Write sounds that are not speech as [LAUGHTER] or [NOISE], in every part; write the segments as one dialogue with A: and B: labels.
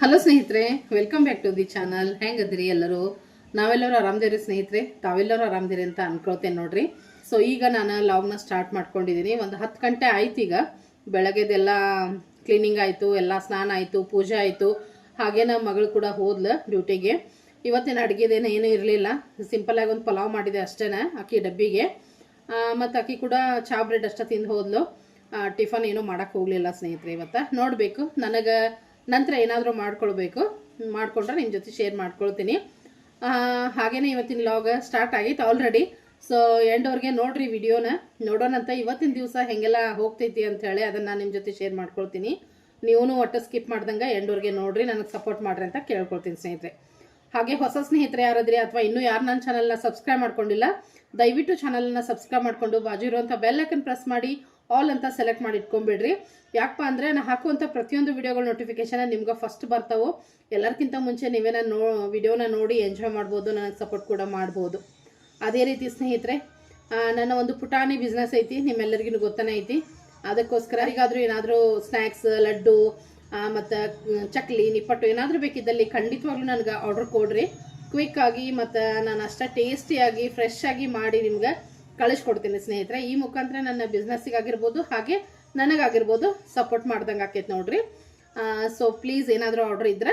A: Hello ಸ್ನೇಹಿತರೆ welcome back to the channel ಹೆಂಗದ್ರಿ ಎಲ್ಲರೂ? ನಾವೆಲ್ಲರೂ ಆರಾಮದಿರಿ ಸ್ನೇಹಿತರೆ? ತಾವೆಲ್ಲರೂ ಆರಾಮದಿರಿ ಅಂತ ಅನ್ಕೊಳ್ತೇನೆ ನೋಡ್ರಿ. ಸೊ ಈಗ ನಾನು ಲಾಗ್ನ ಸ್ಟಾರ್ಟ್ ಮಾಡ್ಕೊಂಡಿದ್ದೀನಿ ಒಂದು ಹತ್ತು ಗಂಟೆ ಆಯ್ತು ಈಗ. ಬೆಳಗ್ಗೆದೆಲ್ಲ ಕ್ಲೀನಿಂಗ್ ಆಯಿತು, ಎಲ್ಲ ಸ್ನಾನ ಆಯಿತು, ಪೂಜೆ ಆಯಿತು. ಹಾಗೆ ನಮ್ಮ ಮಗಳು ಕೂಡ ಹೋದ್ಲು ಡ್ಯೂಟಿಗೆ ಇವತ್ತಿನ ಅಡುಗೆದೇನು ಏನೂ ಇರಲಿಲ್ಲ. ಸಿಂಪಲಾಗಿ ಒಂದು ಪಲಾವ್ ಮಾಡಿದೆ ಅಷ್ಟೇ ಅಕ್ಕಿ ಡಬ್ಬಿಗೆ. ಮತ್ತು ಅಕ್ಕಿ ಕೂಡ ಚಾ ಬ್ರೆಡ್ ಅಷ್ಟೇ ತಿಂದು ಹೋದ್ಲು. ಟಿಫನ್ ಏನೂ ಮಾಡೋಕ್ಕೆ ಹೋಗಲಿಲ್ಲ ಸ್ನೇಹಿತರೆ ಇವತ್ತು. ನೋಡಬೇಕು. ನನಗೆ ನಂತರ ಏನಾದರೂ ಮಾಡ್ಕೊಳ್ಬೇಕು. ಮಾಡಿಕೊಂಡ್ರೆ ನಿಮ್ಮ ಜೊತೆ ಶೇರ್ ಮಾಡ್ಕೊಳ್ತೀನಿ. ಹಾಗೆಯೇ ಇವತ್ತಿನ ಲಾಗ್ ಸ್ಟಾರ್ಟ್ ಆಗೈತೆ ಆಲ್ರೆಡಿ ಸೊ ಎಂಡವ್ರಿಗೆ ನೋಡ್ರಿ ವಿಡಿಯೋನ ನೋಡೋಣಂತ ಇವತ್ತಿನ ದಿವಸ ಹೆಂಗೆಲ್ಲ ಹೋಗ್ತೈತಿ ಅಂತ ಹೇಳಿ ಅದನ್ನು ನಾನು ನಿಮ್ಮ ಜೊತೆ ಶೇರ್ ಮಾಡ್ಕೊಳ್ತೀನಿ. ನೀವು ಒಟ್ಟು ಸ್ಕಿಪ್ ಮಾಡ್ದಂಗೆ ಎಂಡವ್ರಿಗೆ ನೋಡ್ರಿ, ನನಗೆ ಸಪೋರ್ಟ್ ಮಾಡ್ರಿ ಅಂತ ಕೇಳ್ಕೊಳ್ತೀನಿ ಸ್ನೇಹಿತರೆ. ಹಾಗೆ ಹೊಸ ಸ್ನೇಹಿತರೆ ಯಾರಾದ್ರಿ ಅಥವಾ ಇನ್ನೂ ಯಾರು ನನ್ನ ಚಾನಲ್ನ ಸಬ್ಸ್ಕ್ರೈಬ್ ಮಾಡ್ಕೊಂಡಿಲ್ಲ, ದಯವಿಟ್ಟು ಚಾನಲ್ನ ಸಬ್ಸ್ಕ್ರೈಬ್ ಮಾಡ್ಕೊಂಡು ಬಾಜು ಇರುವಂಥ ಬೆಲ್ಲೈಕನ್ ಪ್ರೆಸ್ ಮಾಡಿ. ಆಲ್ ಅಂತ ಸೆಲೆಕ್ಟ್ ಮಾಡಿ ಇಟ್ಕೊಂಬಿಡ್ರಿ ಯಾಕಪ್ಪ ಅಂದರೆ ನಾನು ಹಾಕುವಂಥ ಪ್ರತಿಯೊಂದು ವಿಡಿಯೋಗಳ ನೋಟಿಫಿಕೇಷನ್ ನಿಮ್ಗೆ ಫಸ್ಟ್ ಬರ್ತಾವೆ. ಎಲ್ಲರಿಗಿಂತ ಮುಂಚೆ ನೀವೇನ ನೋ ವಿಡಿಯೋನ ನೋಡಿ ಎಂಜಾಯ್ ಮಾಡ್ಬೋದು, ನನಗೆ ಸಪೋರ್ಟ್ ಕೂಡ ಮಾಡ್ಬೋದು. ಅದೇ ರೀತಿ ಸ್ನೇಹಿತರೆ ನನ್ನ ಒಂದು ಪುಟಾಣಿ ಬಿಸ್ನೆಸ್ ಐತಿ, ನಿಮ್ಮೆಲ್ಲರಿಗೂ ಗೊತ್ತನೇ ಐತಿ. ಅದಕ್ಕೋಸ್ಕರ ಈಗಾದರೂ ಏನಾದರೂ ಸ್ನ್ಯಾಕ್ಸ್ ಲಡ್ಡು ಮತ್ತು ಚಕ್ಲಿ, ನಿಪ್ಪಟ್ಟು ಏನಾದರೂ ಬೇಕಿದ್ದಲ್ಲಿ ಖಂಡಿತವಾಗ್ಲೂ ನನಗೆ ಆರ್ಡರ್ ಕೊಡ್ರಿ. ಕ್ವಿಕ್ಕಾಗಿ ಮತ್ತು ನಾನು ಅಷ್ಟೇ ಟೇಸ್ಟಿಯಾಗಿ ಫ್ರೆಶ್ ಆಗಿ ಮಾಡಿ ನಿಮ್ಗೆ ಕಳಿಸ್ಕೊಡ್ತೀನಿ ಸ್ನೇಹಿತರೆ. ಈ ಮುಖಾಂತರ ನನ್ನ ಬಿಸ್ನೆಸ್ಸಿಗಾಗಿರ್ಬೋದು ಹಾಗೆ ನನಗಾಗಿರ್ಬೋದು ಸಪೋರ್ಟ್ ಮಾಡ್ದಂಗೆ ಆಕೈತೆ ನೋಡ್ರಿ. ಸೊ ಪ್ಲೀಸ್ ಏನಾದರೂ ಆರ್ಡ್ರ್ ಇದ್ದರೆ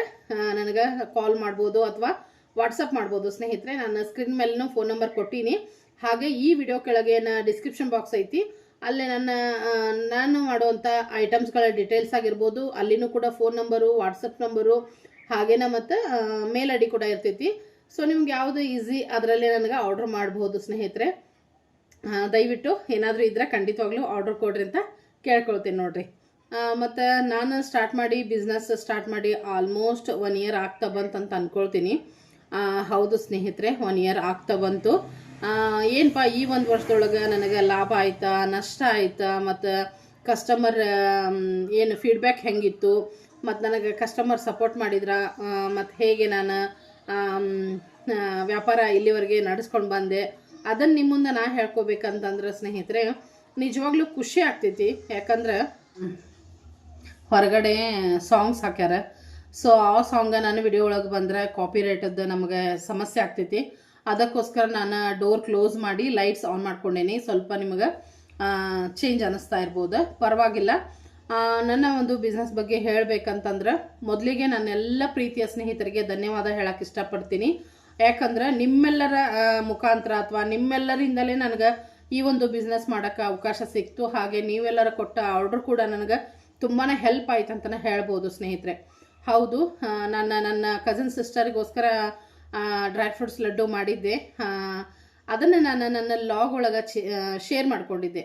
A: ನನಗೆ ಕಾಲ್ ಮಾಡ್ಬೋದು ಅಥವಾ ವಾಟ್ಸಪ್ ಮಾಡ್ಬೋದು ಸ್ನೇಹಿತರೆ. ನಾನು ಸ್ಕ್ರೀನ್ ಮೇಲೂ ಫೋನ್ ನಂಬರ್ ಕೊಟ್ಟೀನಿ. ಹಾಗೆ ಈ ವಿಡಿಯೋ ಕೆಳಗೆ ಡಿಸ್ಕ್ರಿಪ್ಷನ್ ಬಾಕ್ಸ್ ಐತಿ, ಅಲ್ಲೇ ನನ್ನ ನಾನು ಮಾಡುವಂಥ ಐಟಮ್ಸ್ಗಳ ಡೀಟೇಲ್ಸ್ ಆಗಿರ್ಬೋದು, ಅಲ್ಲಿನೂ ಕೂಡ ಫೋನ್ ನಂಬರು ವಾಟ್ಸಪ್ ನಂಬರು ಹಾಗೇನ ಮತ್ತು ಮೇಲ್ ಐ ಕೂಡ ಇರ್ತೈತಿ. ಸೊ ನಿಮ್ಗೆ ಯಾವುದು ಈಸಿ ಅದರಲ್ಲೇ ನನಗೆ ಆರ್ಡ್ರ್ ಮಾಡ್ಬೋದು ಸ್ನೇಹಿತರೆ. ದಯವಿಟ್ಟು ಏನಾದರೂ ಇದ್ದರೆ ಖಂಡಿತವಾಗ್ಲೂ ಆರ್ಡರ್ ಕೊಡ್ರಿ ಅಂತ ಕೇಳ್ಕೊಳ್ತೀನಿ ನೋಡಿರಿ. ಮತ್ತು ನಾನು ಸ್ಟಾರ್ಟ್ ಮಾಡಿ ಬಿಸ್ನೆಸ್ ಸ್ಟಾರ್ಟ್ ಮಾಡಿ ಆಲ್ಮೋಸ್ಟ್ ಒನ್ ಇಯರ್ ಆಗ್ತಾ ಬಂತು ಅಂತ ಅಂದ್ಕೊಳ್ತೀನಿ ಹೌದು ಸ್ನೇಹಿತರೆ ಒನ್ ಇಯರ್ ಆಗ್ತಾ ಬಂತು. ಏನಪ್ಪ ಈ ಒಂದು ವರ್ಷದೊಳಗೆ ನನಗೆ ಲಾಭ ಆಯ್ತಾ, ನಷ್ಟ ಆಯ್ತಾ, ಮತ್ತು ಕಸ್ಟಮರ್ ಏನು ಫೀಡ್ಬ್ಯಾಕ್ ಹೆಂಗಿತ್ತು ಮತ್ತು ನನಗೆ ಕಸ್ಟಮರ್ ಸಪೋರ್ಟ್ ಮಾಡಿದ್ರ ಮತ್ತು ಹೇಗೆ ನಾನು ವ್ಯಾಪಾರ ಇಲ್ಲಿವರೆಗೆ ನಡೆಸ್ಕೊಂಡು ಬಂದೆ ಅದನ್ನು ನಿಮ್ಮ ಮುಂದೆ ನಾ ಹೇಳ್ಕೊಬೇಕಂತಂದ್ರೆ ಸ್ನೇಹಿತರೆ, ನಿಜವಾಗ್ಲೂ ಖುಷಿ ಆಗ್ತೈತಿ. ಯಾಕಂದ್ರೆ ಹೊರಗಡೆ ಸಾಂಗ್ಸ್ ಹಾಕ್ಯಾರ. ಸೊ ಆ ಸಾಂಗ ನಾನು ವಿಡಿಯೋ ಒಳಗೆ ಬಂದ್ರೆ ಕಾಪಿ ರೈಟದ್ದು ನಮಗೆ ಸಮಸ್ಯೆ ಆಗ್ತೈತಿ. ಅದಕ್ಕೋಸ್ಕರ ನಾನು ಡೋರ್ ಕ್ಲೋಸ್ ಮಾಡಿ ಲೈಟ್ಸ್ ಆನ್ ಮಾಡ್ಕೊಂಡೇನಿ. ಸ್ವಲ್ಪ ನಿಮಗೆ ಚೇಂಜ್ ಅನ್ನಿಸ್ತಾ ಇರ್ಬೋದು. ಪರವಾಗಿಲ್ಲ. ನನ್ನ ಒಂದು ಬಿಸ್ನೆಸ್ ಬಗ್ಗೆ ಹೇಳಬೇಕಂತಂದ್ರೆ ಮೊದಲಿಗೆ ನನ್ನೆಲ್ಲ ಪ್ರೀತಿಯ ಸ್ನೇಹಿತರಿಗೆ ಧನ್ಯವಾದ ಹೇಳಕ್ಕೆ ಇಷ್ಟಪಡ್ತೀನಿ. ಯಾಕಂದ್ರೆ ನಿಮ್ಮೆಲ್ಲರ ಮುಖಾಂತರ ಅಥವಾ ನಿಮ್ಮೆಲ್ಲರಿಂದಲೇ ನನಗೆ ಈ ಒಂದು ಬಿಸ್ನೆಸ್ ಮಾಡೋಕ್ಕೆ ಅವಕಾಶ ಸಿಕ್ತು. ಹಾಗೆ ನೀವೆಲ್ಲರ ಕೊಟ್ಟ ಆರ್ಡ್ರ್ ಕೂಡ ನನಗೆ ತುಂಬಾ ಹೆಲ್ಪ್ ಆಯ್ತು ಅಂತಲೇ ಹೇಳ್ಬೋದು ಸ್ನೇಹಿತರೆ. ಹೌದು ನನ್ನ ನನ್ನ ಕಸಿನ್ ಸಿಸ್ಟರಿಗೋಸ್ಕರ ಡ್ರೈ ಫ್ರೂಟ್ಸ್ ಲಡ್ಡು ಮಾಡಿದ್ದೆ. ಅದನ್ನು ನಾನು ನನ್ನ ಲಾಗ್ ಒಳಗೆ ಶೇರ್ ಮಾಡಿಕೊಂಡಿದ್ದೆ.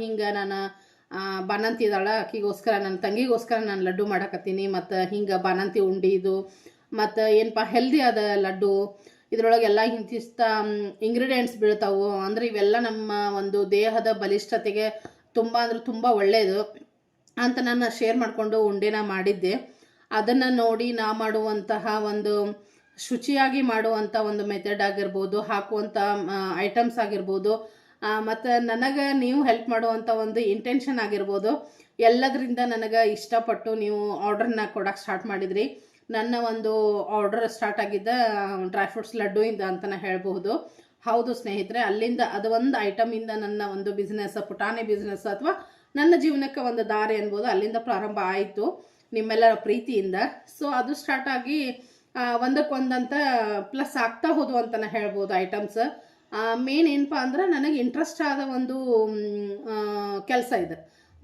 A: ಹಿಂಗೆ ನಾನು ಬಾಣಂತಿ ಇದ್ದಾಳ ಆಕಿಗೋಸ್ಕರ ನನ್ನ ತಂಗಿಗೋಸ್ಕರ ನಾನು ಲಡ್ಡು ಮಾಡಕತ್ತೀನಿ. ಮತ್ತು ಹಿಂಗೆ ಬಾಣಂತಿ ಉಂಡಿ ಇದು ಮತ್ತು ಏನಪ್ಪ ಹೆಲ್ದಿ ಆದ ಲಡ್ಡು ಇದರೊಳಗೆಲ್ಲ ಇಂತಿಷ್ಟ ಇಂಗ್ರೀಡಿಯೆಂಟ್ಸ್ ಬೀಳ್ತಾವು. ಅಂದರೆ ಇವೆಲ್ಲ ನಮ್ಮ ಒಂದು ದೇಹದ ಬಲಿಷ್ಠತೆಗೆ ತುಂಬ ಅಂದ್ರೆ ತುಂಬ ಒಳ್ಳೆಯದು ಅಂತ ನಾನು ಶೇರ್ ಮಾಡಿಕೊಂಡು ಉಂಡೆನ ಮಾಡಿದ್ದೆ. ಅದನ್ನು ನೋಡಿ ನಾ ಮಾಡುವಂತಹ ಒಂದು ಶುಚಿಯಾಗಿ ಮಾಡುವಂಥ ಒಂದು ಮೆಥಡ್ ಆಗಿರ್ಬೋದು ಹಾಕುವಂಥ ಐಟಮ್ಸ್ ಆಗಿರ್ಬೋದು ಮತ್ತು ನನಗೆ ನೀವು ಹೆಲ್ಪ್ ಮಾಡುವಂಥ ಒಂದು ಇಂಟೆನ್ಷನ್ ಆಗಿರ್ಬೋದು, ಎಲ್ಲದರಿಂದ ನನಗೆ ಇಷ್ಟಪಟ್ಟು ನೀವು ಆರ್ಡ್ರನ್ನ ಕೊಡೋಕೆ ಸ್ಟಾರ್ಟ್ ಮಾಡಿದ್ರಿ. ನನ್ನ ಒಂದು ಆರ್ಡರ್ ಸ್ಟಾರ್ಟ್ ಆಗಿದ್ದ ಡ್ರೈ ಫ್ರೂಟ್ಸ್ ಲಡ್ಡು ಇಂದ ಅಂತಲೇ ಹೇಳಬಹುದು. ಹೌದು ಸ್ನೇಹಿತರೆ, ಅಲ್ಲಿಂದ ಅದು ಒಂದು ಐಟಮಿಂದ ನನ್ನ ಒಂದು ಬಿಸ್ನೆಸ್ ಪುಟಾಣಿ ಬಿಸ್ನೆಸ್ ಅಥವಾ ನನ್ನ ಜೀವನಕ್ಕೆ ಒಂದು ದಾರಿ ಅನ್ಬೋದು. ಅಲ್ಲಿಂದ ಪ್ರಾರಂಭ ಆಯಿತು ನಿಮ್ಮೆಲ್ಲರ ಪ್ರೀತಿಯಿಂದ. ಸೊ ಅದು ಸ್ಟಾರ್ಟ್ ಆಗಿ ಒಂದಕ್ಕೊಂದಂತ ಪ್ಲಸ್ ಆಗ್ತಾ ಹೋದು ಅಂತಲೇ ಹೇಳ್ಬೋದು ಐಟಮ್ಸ್ ಮೇನ್ ಏನಪ್ಪ ಅಂದ್ರೆ ನನಗೆ ಇಂಟ್ರೆಸ್ಟ್ ಆದ ಒಂದು ಕೆಲಸ ಇದೆ.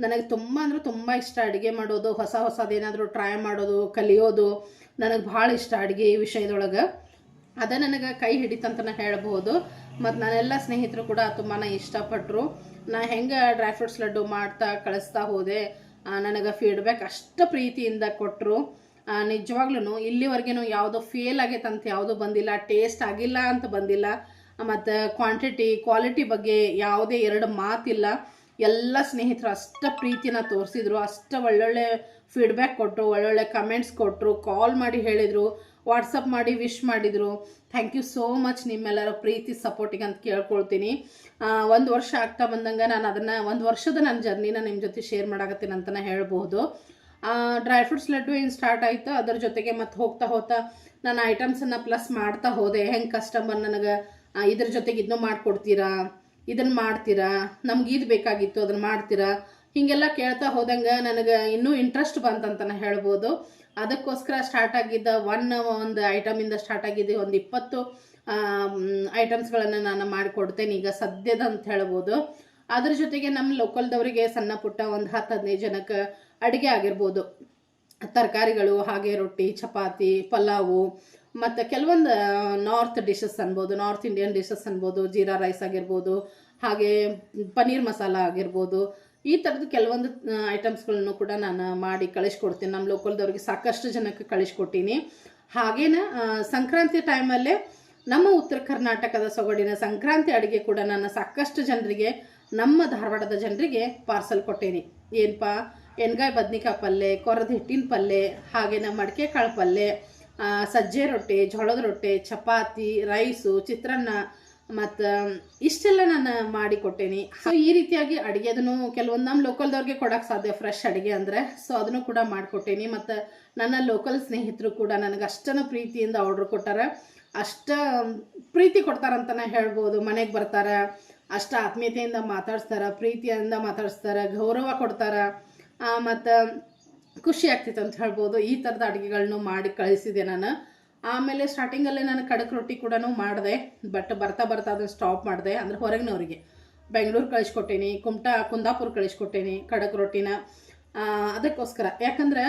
A: ನನಗೆ ತುಂಬ ಅಂದರೆ ತುಂಬ ಇಷ್ಟ ಅಡುಗೆ ಮಾಡೋದು, ಹೊಸ ಹೊಸದೇನಾದರೂ ಟ್ರೈ ಮಾಡೋದು, ಕಲಿಯೋದು ನನಗೆ ಭಾಳ ಇಷ್ಟ ಅಡುಗೆ ಈ ವಿಷಯದೊಳಗೆ. ಅದೇ ನನಗೆ ಕೈ ಹಿಡಿತಂತನ ಹೇಳ್ಬೋದು. ಮತ್ತು ನಾನೆಲ್ಲ ಸ್ನೇಹಿತರು ಕೂಡ ತುಂಬಾ ಇಷ್ಟಪಟ್ಟರು ನಾ ಹೆಂಗೆ ಡ್ರೈ ಫ್ರೂಟ್ಸ್ ಲಡ್ಡು ಮಾಡ್ತಾ, ಕಳಿಸ್ತಾ ಹೋದೆ ನನಗೆ ಫೀಡ್ಬ್ಯಾಕ್ ಅಷ್ಟು ಪ್ರೀತಿಯಿಂದ ಕೊಟ್ಟರು ನಿಜವಾಗ್ಲೂ ಇಲ್ಲಿವರೆಗೇನು ಯಾವುದೋ ಫೇಲ್ ಆಗೈತೆ ಅಂತ ಯಾವುದೂ ಬಂದಿಲ್ಲ ಟೇಸ್ಟ್ ಆಗಿಲ್ಲ ಅಂತ ಬಂದಿಲ್ಲ. ಮತ್ತು ಕ್ವಾಂಟಿಟಿ ಕ್ವಾಲಿಟಿ ಬಗ್ಗೆ ಯಾವುದೇ ಎರಡು ಮಾತಿಲ್ಲ. ಎಲ್ಲ ಸ್ನೇಹಿತರು ಅಷ್ಟ ಪ್ರೀತಿನ ತೋರಿಸಿದ್ರು, ಅಷ್ಟ ಒಳ್ಳೊಳ್ಳೆ ಫೀಡ್ಬ್ಯಾಕ್ ಕೊಟ್ಟರು ಒಳ್ಳೊಳ್ಳೆ ಕಮೆಂಟ್ಸ್ ಕೊಟ್ಟರು ಕಾಲ್ ಮಾಡಿ ಹೇಳಿದರು ವಾಟ್ಸಪ್ ಮಾಡಿ ವಿಶ್ ಮಾಡಿದರು. ಥ್ಯಾಂಕ್ ಯು ಸೋ ಮಚ್ ನಿಮ್ಮೆಲ್ಲರ ಪ್ರೀತಿ ಸಪೋರ್ಟಿಗೆ ಅಂತ ಕೇಳ್ಕೊಳ್ತೀನಿ. ಒಂದು ವರ್ಷ ಆಗ್ತಾ ಬಂದಂಗೆ ನಾನು ಅದನ್ನು ಒಂದು ವರ್ಷದ ನನ್ನ ಜರ್ನಿನ ನಿಮ್ಮ ಜೊತೆ ಶೇರ್ ಮಾಡಾಕತ್ತೀನಿ ಅಂತಲೇ ಹೇಳ್ಬೋದು. ಡ್ರೈ ಫ್ರೂಟ್ಸ್ ಲಡ್ಡು ಏನು ಸ್ಟಾರ್ಟ್ ಆಯಿತು, ಅದರ ಜೊತೆಗೆ ಮತ್ತೆ ಹೋಗ್ತಾ ಹೋಗ್ತಾ ನಾನು ಐಟಮ್ಸನ್ನು ಪ್ಲಸ್ ಮಾಡ್ತಾ ಹೋದೆ. ಹೆಂಗೆ ಕಸ್ಟಮರ್ ನನಗೆ ಇದ್ರ ಜೊತೆಗೆ ಇದನ್ನು ಮಾಡಿಕೊಡ್ತೀರಾ? ಇದನ್ನು ಮಾಡ್ತೀರಾ? ನಮ್ಗೆ ಇದು ಬೇಕಾಗಿತ್ತು ಅದನ್ನು ಮಾಡ್ತೀರಾ? ಹೀಗೆಲ್ಲ ಕೇಳ್ತಾ ಹೋದಂಗೆ ನನಗೆ ಇನ್ನೂ ಇಂಟ್ರೆಸ್ಟ್ ಬಂತಂತನ ಹೇಳ್ಬೋದು. ಅದಕ್ಕೋಸ್ಕರ ಸ್ಟಾರ್ಟ್ ಆಗಿದ್ದ ಒನ್ ಒಂದು ಐಟಮಿಂದ ಸ್ಟಾರ್ಟ್ ಆಗಿದ್ದೆ ಒಂದು ಇಪ್ಪತ್ತು ಐಟಮ್ಸ್ಗಳನ್ನು ನಾನು ಮಾಡಿಕೊಡ್ತೇನೆ ಈಗ ಸದ್ಯದ ಅಂತ ಹೇಳ್ಬೋದು. ಅದ್ರ ಜೊತೆಗೆ ನಮ್ಮ ಲೋಕಲ್ದವರಿಗೆ ಸಣ್ಣ ಪುಟ್ಟ ಒಂದು ಹತ್ತು, ಹದಿನೈದು ಜನಕ್ಕೆ ಅಡುಗೆ ಆಗಿರ್ಬೋದು. ತರಕಾರಿಗಳು, ಹಾಗೆ ರೊಟ್ಟಿ, ಚಪಾತಿ, ಪಲಾವು ಮತ್ತು ಕೆಲವೊಂದು ನಾರ್ತ್ ಡಿಶಸ್ ಅನ್ಬೋದು ನಾರ್ತ್ ಇಂಡಿಯನ್ ಡಿಶಸ್ ಅನ್ಬೋದು, ಜೀರಾ ರೈಸ್ ಆಗಿರ್ಬೋದು, ಹಾಗೆ ಪನ್ನೀರ್ ಮಸಾಲ ಆಗಿರ್ಬೋದು, ಈ ಥರದ್ದು ಕೆಲವೊಂದು ಐಟಮ್ಸ್ಗಳನ್ನು ಕೂಡ ನಾನು ಮಾಡಿ ಕಳಿಸ್ಕೊಡ್ತೀನಿ. ನಮ್ಮ ಲೋಕಲ್ದವ್ರಿಗೆ ಸಾಕಷ್ಟು ಜನಕ್ಕೆ ಕಳಿಸ್ಕೊಟ್ಟೀನಿ. ಹಾಗೇನ ಸಂಕ್ರಾಂತಿ ಟೈಮಲ್ಲೇ ನಮ್ಮ ಉತ್ತರ ಕರ್ನಾಟಕದ ಸೊಗಡಿನ ಸಂಕ್ರಾಂತಿ ಅಡುಗೆ ಕೂಡ ನಾನು ಸಾಕಷ್ಟು ಜನರಿಗೆ, ನಮ್ಮ ಧಾರವಾಡದ ಜನರಿಗೆ ಪಾರ್ಸಲ್ ಕೊಟ್ಟೇನಿ. ಏನಪ್ಪ ಎಣ್ಗಾಯಿ ಬದ್ನಿಕಾಯಿ ಪಲ್ಯ ಕೊರದ ಹಿಟ್ಟಿನ ಪಲ್ಯ ಹಾಗೇನ ಮಡಿಕೆ ಕಾಳು ಪಲ್ಯ ಸಜ್ಜೆ ರೊಟ್ಟಿ, ಜೋಳದ ರೊಟ್ಟಿ, ಚಪಾತಿ, ರೈಸು, ಚಿತ್ರಾನ್ನ ಮತ್ತು ಇಷ್ಟೆಲ್ಲ ನಾನು ಮಾಡಿ ಕೊಟ್ಟೇನಿ ಸೊ ಈ ರೀತಿಯಾಗಿ ಅಡುಗೆದನ್ನು ಕೆಲವೊಂದು ನಮ್ಮ ಲೋಕಲ್ದವ್ರಿಗೆ ಕೊಡೋಕೆ ಸಾಧ್ಯ ಫ್ರೆಶ್ ಅಡುಗೆ ಅಂದರೆ. ಸೊ ಅದನ್ನು ಕೂಡ ಮಾಡಿಕೊಟ್ಟೇನಿ. ಮತ್ತು ನನ್ನ ಲೋಕಲ್ ಸ್ನೇಹಿತರು ಕೂಡ ನನಗೆ ಅಷ್ಟನ್ನು ಪ್ರೀತಿಯಿಂದ ಆರ್ಡ್ರ್ ಕೊಟ್ಟಾರೆ. ಅಷ್ಟ ಪ್ರೀತಿ ಕೊಡ್ತಾರಂತನೇ ಹೇಳ್ಬೋದು. ಮನೆಗೆ ಬರ್ತಾರೆ, ಅಷ್ಟ ಆತ್ಮೀಯತೆಯಿಂದ ಮಾತಾಡ್ಸ್ತಾರೆ, ಪ್ರೀತಿಯಿಂದ ಮಾತಾಡಿಸ್ತಾರೆ, ಗೌರವ ಕೊಡ್ತಾರೆ. ಮತ್ತು ಖುಷಿ ಆಗ್ತಿತ್ತು ಅಂತ ಹೇಳ್ಬೋದು. ಈ ಥರದ ಅಡುಗೆಗಳನ್ನು ಮಾಡಿ ಕಳಿಸಿದೆ ನಾನು. ಆಮೇಲೆ ಸ್ಟಾರ್ಟಿಂಗಲ್ಲೇ ನಾನು ಕಡಕ್ ರೊಟ್ಟಿ ಕೂಡ ಮಾಡಿದೆ. ಬಟ್ ಬರ್ತಾ ಬರ್ತಾ ಅದನ್ನು ಸ್ಟಾಪ್ ಮಾಡಿದೆ. ಅಂದರೆ ಹೊರಗಿನವ್ರಿಗೆ. ಬೆಂಗಳೂರು ಕಳಿಸ್ಕೊಟ್ಟೇನಿ, ಕುಮಟಾ, ಕುಂದಾಪುರ ಕಳಿಸ್ಕೊಟ್ಟೇನಿ ಕಡಕ್ ರೊಟ್ಟಿನ. ಅದಕ್ಕೋಸ್ಕರ. ಯಾಕಂದ್ರೆ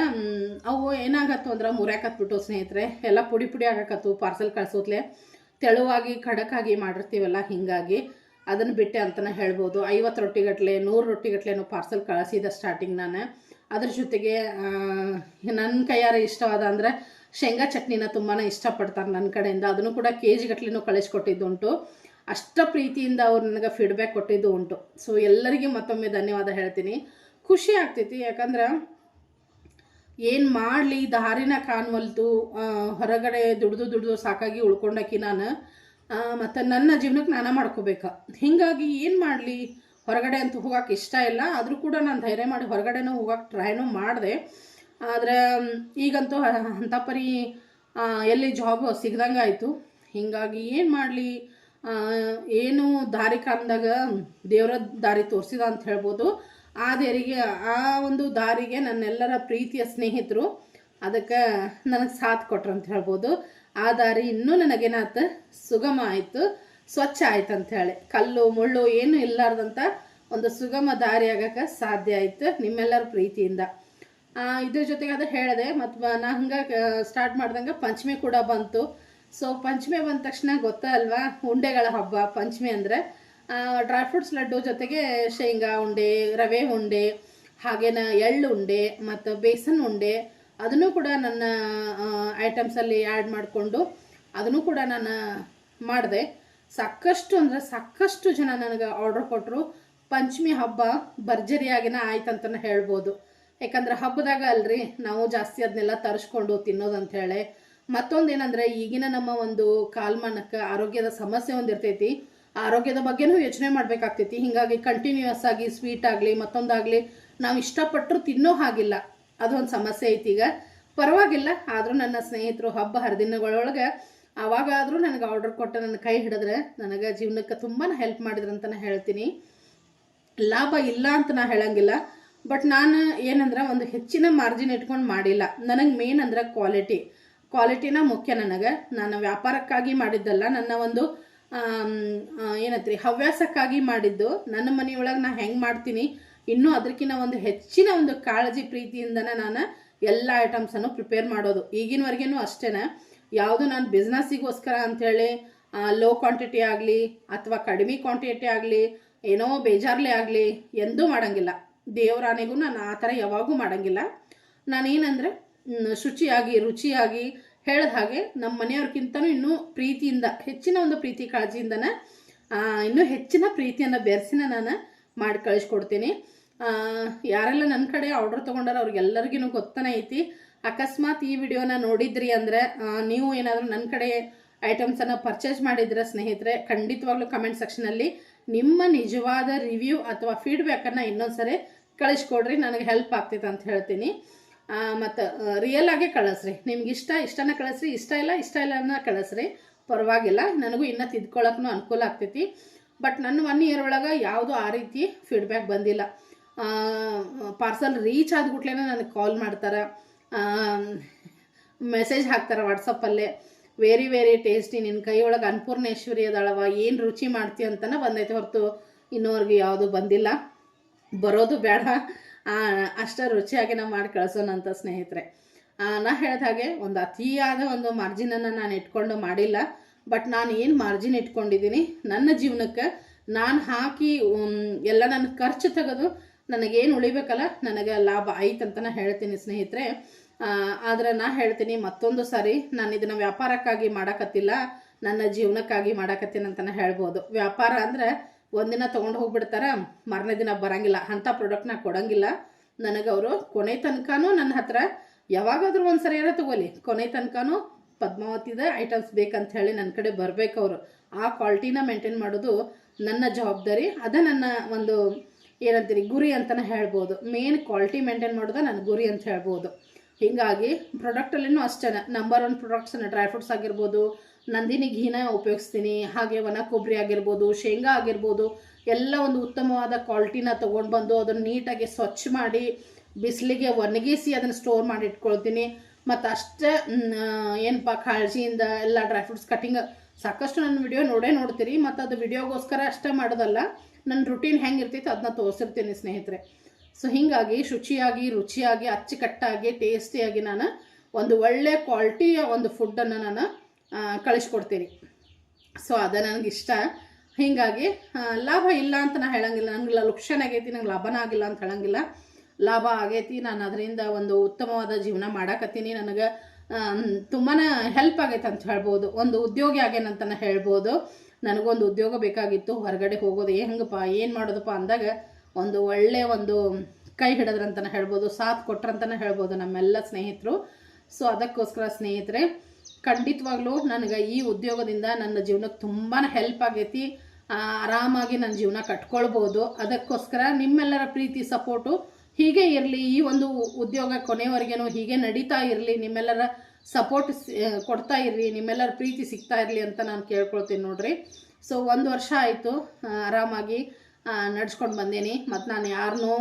A: ಅವು ಏನಾಗತ್ತು ಅಂದ್ರೆ ಮುರ್ಯಾಕತ್ಬಿಟ್ಟು ಸ್ನೇಹಿತರೆ, ಎಲ್ಲ ಪುಡಿ ಪುಡಿ ಆಗಕತ್ತು ಪಾರ್ಸಲ್ ಕಳ್ಸೋತ್ಲೆ. ತೆಳುವಾಗಿ ಖಡಕ್ಕಾಗಿ ಮಾಡಿರ್ತೀವಲ್ಲ ಹೀಗಾಗಿ. ಅದನ್ನು ಬಿಟ್ಟೆ ಅಂತಲೇ ಹೇಳ್ಬೋದು. ಐವತ್ತು ರೊಟ್ಟಿಗಟ್ಲೆ, ನೂರು ರೊಟ್ಟಿಗಟ್ಲೆನೂ ಪಾರ್ಸಲ್ ಕಳಿಸಿದ ಸ್ಟಾರ್ಟಿಂಗ್ ನಾನು. ಅದ್ರ ಜೊತೆಗೆ ನನ್ನ ಕೈಯಾರ ಇಷ್ಟವಾದ ಅಂದರೆ ಶೇಂಗಾ ಚಟ್ನಿನ ತುಂಬಾ ಇಷ್ಟಪಡ್ತಾರೆ ನನ್ನ ಕಡೆಯಿಂದ. ಅದನ್ನು ಕೂಡ ಕೆ ಜಿ ಗಟ್ಲಿನೂ ಕಳಿಸ್ಕೊಟ್ಟಿದ್ದುಂಟು. ಅಷ್ಟ ಪ್ರೀತಿಯಿಂದ ಅವ್ರು ನನಗೆ ಫೀಡ್ಬ್ಯಾಕ್ ಕೊಟ್ಟಿದ್ದು ಉಂಟು. ಸೊ ಎಲ್ಲರಿಗೂ ಮತ್ತೊಮ್ಮೆ ಧನ್ಯವಾದ ಹೇಳ್ತೀನಿ. ಖುಷಿ ಆಗ್ತೈತಿ, ಯಾಕಂದ್ರೆ ಏನು ಮಾಡಲಿ, ದಾರಿನ ಕಾಣ್ವಲ್ತು ಹೊರಗಡೆ ದುಡ್ದು ದುಡ್ದು ಸಾಕಾಗಿ ಉಳ್ಕೊಂಡಾಕಿ ನಾನು ಮತ್ತು ನನ್ನ ಜೀವನಕ್ಕೆ ನಾನು ಮಾಡ್ಕೋಬೇಕು. ಹೀಗಾಗಿ ಏನು ಮಾಡಲಿ? ಹೊರಗಡೆ ಅಂತೂ ಹೋಗಕ್ಕೆ ಇಷ್ಟ ಇಲ್ಲ. ಆದರೂ ಕೂಡ ನಾನು ಧೈರ್ಯ ಮಾಡಿ ಹೊರಗಡೆನೂ ಹೋಗೋಕೆ ಟ್ರೈನೂ ಮಾಡಿದೆ. ಆದರೆ ಈಗಂತೂ ಅಂಥ ಪರಿ ಎಲ್ಲಿ ಜಾಬ್ ಸಿಗ್ದಂಗೆ ಆಯಿತು ಹೀಗಾಗಿ ಏನು ಮಾಡಲಿ? ಏನು ದಾರಿ ಕಾಣ್ದಾಗ ದೇವರ ದಾರಿ ತೋರಿಸಿದ ಅಂತ ಹೇಳ್ಬೋದು. ಆ ದೇರಿಗೆ, ಆ ಒಂದು ದಾರಿಗೆ ನನ್ನೆಲ್ಲರ ಪ್ರೀತಿಯ ಸ್ನೇಹಿತರು ಅದಕ್ಕೆ ನನಗೆ ಸಾಥ್ ಕೊಟ್ರು ಅಂತ ಹೇಳ್ಬೋದು. ಆ ದಾರಿ ಇನ್ನೂ ನನಗೇನಾಯ್ತು ಸುಗಮ ಆಯಿತು. ಸ್ವಚ್ಛ ಆಯ್ತು ಅಂತ ಹೇಳಿ ಕಲ್ಲು, ಮುಳ್ಳು ಏನು ಇಲ್ಲಾರ್ದಂತ ಒಂದು ಸುಗಮ ದಾರಿ ಆಗಕ್ಕೆ ಸಾಧ್ಯ ಆಯಿತು ನಿಮ್ಮೆಲ್ಲರ ಪ್ರೀತಿಯಿಂದ. ಇದ್ರ ಜೊತೆಗೆ ಅದು ಹೇಳಿದೆ ಮತ್ತು ನಾ ಹಂಗೆ ಸ್ಟಾರ್ಟ್ ಮಾಡ್ದಂಗೆ ಪಂಚಮಿ ಕೂಡ ಬಂತು. ಸೊ ಪಂಚಮಿ ಬಂದ ತಕ್ಷಣ ಗೊತ್ತಾ ಅಲ್ವಾ, ಉಂಡೆಗಳ ಹಬ್ಬ, ಪಂಚಮಿ ಅಂದರೆ ಡ್ರೈ ಫ್ರೂಟ್ಸ್ ಲಡ್ಡು ಜೊತೆಗೆ ಶೇಂಗಾ ಉಂಡೆ, ರವೆ ಉಂಡೆ, ಹಾಗೇನ ಎಳ್ಳು ಉಂಡೆ, ಮತ್ತು ಬೇಸನ್ ಉಂಡೆ, ಅದನ್ನು ಕೂಡ ನನ್ನ ಐಟಮ್ಸಲ್ಲಿ ಆ್ಯಡ್ ಮಾಡಿಕೊಂಡು ಅದನ್ನು ಕೂಡ ನಾನು ಮಾಡಿದೆ. ಸಾಕಷ್ಟು ಅಂದರೆ ಸಾಕಷ್ಟು ಜನ ನನಗೆ ಆರ್ಡರ್ ಕೊಟ್ಟರು ಪಂಚಮಿ ಹಬ್ಬ ಭರ್ಜರಿಯಾಗಿನ ಆಯ್ತಂತನೇ ಹೇಳ್ಬೋದು. ಯಾಕಂದ್ರೆ ಹಬ್ಬದಾಗ ಅಲ್ರಿ, ನಾವು ಜಾಸ್ತಿ ಅದನ್ನೆಲ್ಲ ತರಿಸ್ಕೊಂಡು ಅಂತ ಹೇಳಿ. ಮತ್ತೊಂದು ಏನಂದ್ರೆ, ಈಗಿನ ನಮ್ಮ ಒಂದು ಕಾಲ್ಮಾನಕ್ಕೆ ಆರೋಗ್ಯದ ಸಮಸ್ಯೆ ಒಂದಿರ್ತೈತಿ ಆರೋಗ್ಯದ ಬಗ್ಗೆನೂ ಯೋಚನೆ ಮಾಡ್ಬೇಕಾಗ್ತೈತಿ. ಹಿಂಗಾಗಿ ಕಂಟಿನ್ಯೂಯಸ್ ಆಗಿ ಸ್ವೀಟ್ ಆಗಲಿ, ಮತ್ತೊಂದಾಗಲಿ, ನಾವು ಇಷ್ಟಪಟ್ಟರು ತಿನ್ನೋ ಹಾಗಿಲ್ಲ. ಅದೊಂದು ಸಮಸ್ಯೆ ಐತಿ ಈಗ. ಪರವಾಗಿಲ್ಲ, ಆದರೂ ನನ್ನ ಸ್ನೇಹಿತರು ಹಬ್ಬ ಹರಿದಿನಗಳೊಳಗೆ ಅವಾಗಾದರೂ ನನಗೆ ಆರ್ಡರ್ ಕೊಟ್ಟ ನನ್ನ ಕೈ ಹಿಡಿದ್ರೆ ನನಗೆ ಜೀವನಕ್ಕೆ ತುಂಬಾ ಹೆಲ್ಪ್ ಮಾಡಿದ್ರು ನಾನು ಹೇಳ್ತೀನಿ. ಲಾಭ ಇಲ್ಲ ಅಂತ ನಾನು ಹೇಳಂಗಿಲ್ಲ. ಬಟ್ ನಾನು ಏನಂದ್ರೆ ಒಂದು ಹೆಚ್ಚಿನ ಮಾರ್ಜಿನ್ ಇಟ್ಕೊಂಡು ಮಾಡಿಲ್ಲ. ನನಗೆ ಮೇನ್ ಅಂದ್ರೆ ಕ್ವಾಲಿಟಿ ಕ್ವಾಲಿಟಿನ ಮುಖ್ಯ ನನಗೆ. ನಾನು ವ್ಯಾಪಾರಕ್ಕಾಗಿ ಮಾಡಿದ್ದಲ್ಲ, ನನ್ನ ಒಂದು ಏನತ್ರಿ, ಹವ್ಯಾಸಕ್ಕಾಗಿ ಮಾಡಿದ್ದು. ನನ್ನ ಮನೆಯೊಳಗೆ ನಾ ಹೆಂಗೆ ಮಾಡ್ತೀನಿ? ಇನ್ನೂ ಅದಕ್ಕಿಂತ ಒಂದು ಹೆಚ್ಚಿನ ಒಂದು ಕಾಳಜಿ ಪ್ರೀತಿಯಿಂದನೇ ನಾನು ಎಲ್ಲ ಐಟಮ್ಸನ್ನು ಪ್ರಿಪೇರ್ ಮಾಡೋದು. ಈಗಿನವರೆಗೇನು ಅಷ್ಟೇನೆ. ಯಾವುದು ನಾನು ಬಿಸ್ನೆಸ್ಸಿಗೋಸ್ಕರ ಅಂಥೇಳಿ ಲೋ ಕ್ವಾಂಟಿಟಿ ಆಗಲಿ ಅಥವಾ ಕಡಿಮೆ ಕ್ವಾಂಟಿಟಿ ಆಗಲಿ, ಏನೋ ಬೇಜಾರ್ಲೆ ಆಗಲಿ ಎಂದೂ ಮಾಡೋಂಗಿಲ್ಲ. ದೇವರಾನೆಗೂ ನಾನು ಆ ಥರ ಯಾವಾಗೂ ಮಾಡೋಂಗಿಲ್ಲ. ನಾನೇನಂದರೆ ಶುಚಿಯಾಗಿ, ರುಚಿಯಾಗಿ ಹೇಳಿದ ಹಾಗೆ ನಮ್ಮ ಮನೆಯವ್ರಿಗಿಂತನೂ ಇನ್ನೂ ಪ್ರೀತಿಯಿಂದ, ಹೆಚ್ಚಿನ ಒಂದು ಪ್ರೀತಿ ಕಾಳಜಿಯಿಂದನೇ ಇನ್ನೂ ಹೆಚ್ಚಿನ ಪ್ರೀತಿಯನ್ನು ಬೆರೆಸಿನ ನಾನು ಮಾಡಿ ಕಳಿಸ್ಕೊಡ್ತೀನಿ ಯಾರೆಲ್ಲ ನನ್ನ ಕಡೆ ಆರ್ಡರ್ ತೊಗೊಂಡಾರ ಅವ್ರಿಗೆಲ್ಲರಿಗೂ ಗೊತ್ತನೇ ಐತಿ. ಅಕಸ್ಮಾತ್ ಈ ವಿಡಿಯೋನ ನೋಡಿದ್ರಿ ಅಂದರೆ ನೀವು ಏನಾದರೂ ನನ್ನ ಕಡೆ ಐಟಮ್ಸನ್ನು ಪರ್ಚೇಸ್ ಮಾಡಿದ್ರೆ ಸ್ನೇಹಿತರೆ, ಖಂಡಿತವಾಗ್ಲೂ ಕಮೆಂಟ್ ಸೆಕ್ಷನಲ್ಲಿ ನಿಮ್ಮ ನಿಜವಾದ ರಿವ್ಯೂ ಅಥವಾ ಫೀಡ್ಬ್ಯಾಕನ್ನು ಇನ್ನೊಂದ್ಸರಿ ಕಳಿಸ್ಕೊಡ್ರಿ, ನನಗೆ ಹೆಲ್ಪ್ ಆಗ್ತೈತೆ ಅಂತ ಹೇಳ್ತೀನಿ. ಮತ್ತು ರಿಯಲ್ ಆಗೇ ಕಳಿಸ್ರಿ. ನಿಮ್ಗೆ ಇಷ್ಟ, ಇಷ್ಟನ ಕಳಿಸ್ರಿ, ಇಷ್ಟ ಇಲ್ಲ ಇಷ್ಟ ಇಲ್ಲ ಅನ್ನೋ ಕಳಿಸ್ರಿ. ಪರವಾಗಿಲ್ಲ, ನನಗೂ ಇನ್ನೂ ತಿದ್ಕೊಳ್ಳೋಕ್ಕೂ ಅನುಕೂಲ ಆಗ್ತೈತಿ. ಬಟ್ ನನ್ನ ಒನ್ ಇಯರ್ ಒಳಗೆ ಯಾವುದೂ ಆ ರೀತಿ ಫೀಡ್ಬ್ಯಾಕ್ ಬಂದಿಲ್ಲ. ಪಾರ್ಸಲ್ ರೀಚ್ ಆದ್ಬಿಟ್ಲೇ ನನಗೆ ಕಾಲ್ ಮಾಡ್ತಾರೆ. ಮೆಸೇಜ್ ಹಾಕ್ತಾರೆ ವಾಟ್ಸಪ್ಪಲ್ಲೇ ವೆರಿ ವೆರಿ ಟೇಸ್ಟಿ ನಿನ್ನ ಕೈ ಒಳಗೆ ಅನ್ನಪೂರ್ಣೇಶ್ವರಿ ಅದಳವ ಏನು ರುಚಿ ಮಾಡ್ತೀಯ ಅಂತನ ಬಂದೈತೆ ಹೊರತು ಇನ್ನೋರ್ಗೆ ಯಾವುದು ಬಂದಿಲ್ಲ. ಬರೋದು ಬೇಡ. ಅಷ್ಟ ರುಚಿಯಾಗಿ ನಾವು ಮಾಡಿ ಕಳ್ಸೋಣಂತ ಸ್ನೇಹಿತರೆ. ಆ, ನಾ ಹೇಳಿದ ಹಾಗೆ ಒಂದು ಅತಿಯಾದ ಒಂದು ಮಾರ್ಜಿನನ್ನು ನಾನು ಇಟ್ಕೊಂಡು ಮಾಡಿಲ್ಲ. ಬಟ್ ನಾನು ಏನು ಮಾರ್ಜಿನ್ ಇಟ್ಕೊಂಡಿದ್ದೀನಿ ನನ್ನ ಜೀವನಕ್ಕೆ ನಾನು ಹಾಕಿ ಎಲ್ಲ ನನ್ನ ಖರ್ಚು ತೆಗೆದು ನನಗೇನು ಉಳಿಬೇಕಲ್ಲ? ನನಗೆ ಲಾಭ ಆಯ್ತಂತ ಹೇಳ್ತೀನಿ ಸ್ನೇಹಿತರೆ. ಆದರೆ ನಾ ಹೇಳ್ತೀನಿ ಮತ್ತೊಂದು ಸಾರಿ ನಾನು ಇದನ್ನು ವ್ಯಾಪಾರಕ್ಕಾಗಿ ಮಾಡಕತ್ತಿಲ್ಲ, ನನ್ನ ಜೀವನಕ್ಕಾಗಿ ಮಾಡಕತ್ತೀನಿ ಅಂತಲೇ ಹೇಳ್ಬೋದು. ವ್ಯಾಪಾರ ಅಂದರೆ ಒಂದಿನ ತೊಗೊಂಡು ಹೋಗ್ಬಿಡ್ತಾರ, ಮಾರನೇ ದಿನ ಬರಂಗಿಲ್ಲ. ಅಂಥ ಪ್ರಾಡಕ್ಟ್ನ ಕೊಡಂಗಿಲ್ಲ. ನನಗೆ ಅವರು ಕೊನೆ ತನಕನೂ ನನ್ನ ಹತ್ರ ಯಾವಾಗಾದರೂ ಒಂದು ಸರಿ ಏನೋ ತಗೋಲಿ ಕೊನೆ ತನಕನೂ ಪದ್ಮಾವತಿದ ಐಟಮ್ಸ್ ಬೇಕಂತ ಹೇಳಿ ನನ್ನ ಕಡೆ ಬರಬೇಕು ಅವರು ಆ ಕ್ವಾಲಿಟಿನ ಮೇಂಟೈನ್ ಮಾಡೋದು ನನ್ನ ಜವಾಬ್ದಾರಿ. ಅದೇ ನನ್ನ ಒಂದು ಏನಂತೀರಿ ಗುರಿ ಅಂತಲೇ ಹೇಳ್ಬೋದು. ಮೇನ್ ಕ್ವಾಲಿಟಿ ಮೇಂಟೈನ್ ಮಾಡೋದು ನನ್ನ ಗುರಿ ಅಂತ ಹೇಳ್ಬೋದು. ಹೀಗಾಗಿ ಪ್ರಾಡಕ್ಟಲ್ಲಿನೂ ಅಷ್ಟೇ ನಂಬರ್ ಒನ್ ಪ್ರಾಡಕ್ಟ್ಸನ್ನು ಡ್ರೈ ಫ್ರೂಟ್ಸ್ ಆಗಿರ್ಬೋದು, ನಂದಿನಿ ಘೀನ ಉಪಯೋಗಿಸ್ತೀನಿ, ಹಾಗೆ ಒಣ ಕೊಬ್ಬರಿ ಆಗಿರ್ಬೋದು, ಶೇಂಗಾ ಆಗಿರ್ಬೋದು, ಎಲ್ಲ ಒಂದು ಉತ್ತಮವಾದ ಕ್ವಾಲಿಟಿನ ತೊಗೊಂಡು ಬಂದು ಅದನ್ನು ನೀಟಾಗಿ ಸ್ವಚ್ಛ ಮಾಡಿ, ಬಿಸಿಲಿಗೆ ಒಣಗಿಸಿ ಅದನ್ನು ಸ್ಟೋರ್ ಮಾಡಿ ಇಟ್ಕೊಳ್ತೀನಿ. ಮತ್ತು ಅಷ್ಟೇ ಏನಪ್ಪ, ಕಾಳಜಿಯಿಂದ ಎಲ್ಲ ಡ್ರೈ ಫ್ರೂಟ್ಸ್ ಕಟಿಂಗ್ ಸಾಕಷ್ಟು ನನ್ನ ವಿಡಿಯೋ ನೋಡೇ ನೋಡ್ತೀರಿ. ಮತ್ತು ಅದು ವಿಡಿಯೋಗೋಸ್ಕರ ಅಷ್ಟೇ ಮಾಡೋದಲ್ಲ. ನನ್ನ ರುಟೀನ್ ಹೆಂಗೆ ಇರ್ತೈತೆ ಅದನ್ನ ತೋರಿಸಿರ್ತೀನಿ ಸ್ನೇಹಿತರೆ. ಸೊ ಹೀಗಾಗಿ ಶುಚಿಯಾಗಿ, ರುಚಿಯಾಗಿ, ಅಚ್ಚುಕಟ್ಟಾಗಿ ಟೇಸ್ಟಿಯಾಗಿ ನಾನು ಒಂದು ಒಳ್ಳೆ ಕ್ವಾಲಿಟಿಯ ಒಂದು ಫುಡ್ಡನ್ನು ನಾನು ಕಳಿಸ್ಕೊಡ್ತೀನಿ. ಸೊ ಅದು ನನಗಿಷ್ಟ. ಹೀಗಾಗಿ ಲಾಭ ಇಲ್ಲ ಅಂತ ನಾನು ಹೇಳಂಗಿಲ್ಲ. ನನಗೆ ಲುಕ್ಷನ್ ಆಗೈತಿ, ನಂಗೆ ಲಾಭನ ಆಗಿಲ್ಲ ಅಂತ ಹೇಳಂಗಿಲ್ಲ. ಲಾಭ ಆಗೈತಿ, ನಾನು ಅದರಿಂದ ಒಂದು ಉತ್ತಮವಾದ ಜೀವನ ಮಾಡಾಕತ್ತೀನಿ. ನನಗೆ ತುಂಬಾ ಹೆಲ್ಪ್ ಆಗೈತೆ ಅಂತ ಹೇಳ್ಬೋದು. ಒಂದು ಉದ್ಯೋಗಿ ಆಗೇನಂತ ಹೇಳ್ಬೋದು. ನನಗೊಂದು ಉದ್ಯೋಗ ಬೇಕಾಗಿತ್ತು, ಹೊರಗಡೆ ಹೋಗೋದು ಹೆಂಗಪ್ಪ, ಏನು ಮಾಡೋದಪ್ಪ ಅಂದಾಗ ಒಂದು ಒಳ್ಳೆಯ ಒಂದು ಕೈ ಹಿಡಿದ್ರಂತಲೇ ಹೇಳ್ಬೋದು, ಸಾಥ್ ಕೊಟ್ರಂತಲೇ ಹೇಳ್ಬೋದು ನಮ್ಮೆಲ್ಲ ಸ್ನೇಹಿತರು. ಸೊ ಅದಕ್ಕೋಸ್ಕರ ಸ್ನೇಹಿತರೆ, ಖಂಡಿತವಾಗ್ಲೂ ನನಗೆ ಈ ಉದ್ಯೋಗದಿಂದ ನನ್ನ ಜೀವನಕ್ಕೆ ತುಂಬಾ ಹೆಲ್ಪ್ ಆಗೈತಿ. ಆರಾಮಾಗಿ ನನ್ನ ಜೀವನ ಕಟ್ಕೊಳ್ಬೋದು. ಅದಕ್ಕೋಸ್ಕರ ನಿಮ್ಮೆಲ್ಲರ ಪ್ರೀತಿ ಸಪೋರ್ಟು ಹೀಗೆ ಇರಲಿ. ಈ ಒಂದು ಉದ್ಯೋಗ ಕೊನೆಯವರೆಗೇನು ಹೀಗೆ ನಡೀತಾ ಇರಲಿ. ನಿಮ್ಮೆಲ್ಲರ ಸಪೋರ್ಟ್ ಕೊಡ್ತಾ ಇರ್ರಿ, ನಿಮ್ಮೆಲ್ಲರ ಪ್ರೀತಿ ಸಿಗ್ತಾ ಇರಲಿ ಅಂತ ನಾನು ಕೇಳ್ಕೊಳ್ತೀನಿ ನೋಡ್ರಿ. ಸೊ ಒಂದು ವರ್ಷ ಆಯಿತು ಆರಾಮಾಗಿ ನಡ್ಸ್ಕೊಂಡು ಬಂದೀನಿ. ಮತ್ತು ನಾನು ಯಾರನ್ನೂ